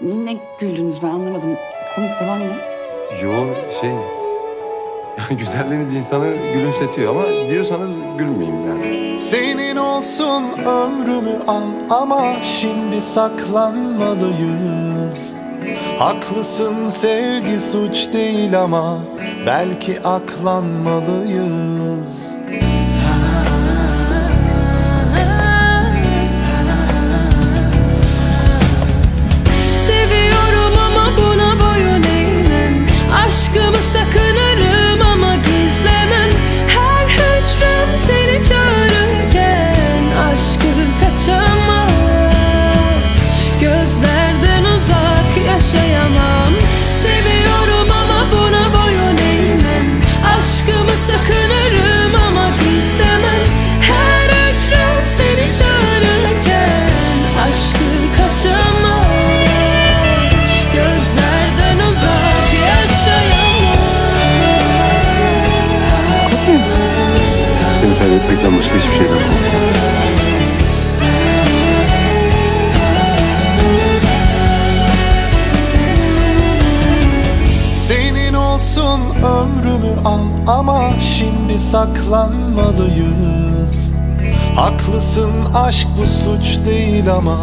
Ne güldünüz ben anlamadım. Komik olan ne? Yo şey... Yani güzelliğiniz insanı gülümsetiyor ama diyorsanız gülmeyeyim yani. Senin olsun ömrümü al ama şimdi saklanmalıyız Haklısın sevgi suç değil ama belki aklanmalıyız kaybetmekten başka hiçbir şeyden korkmuyorum. Senin olsun ömrümü al ama şimdi saklanmalıyız Haklısın aşk bu suç değil ama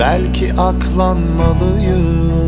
belki aklanmalıyız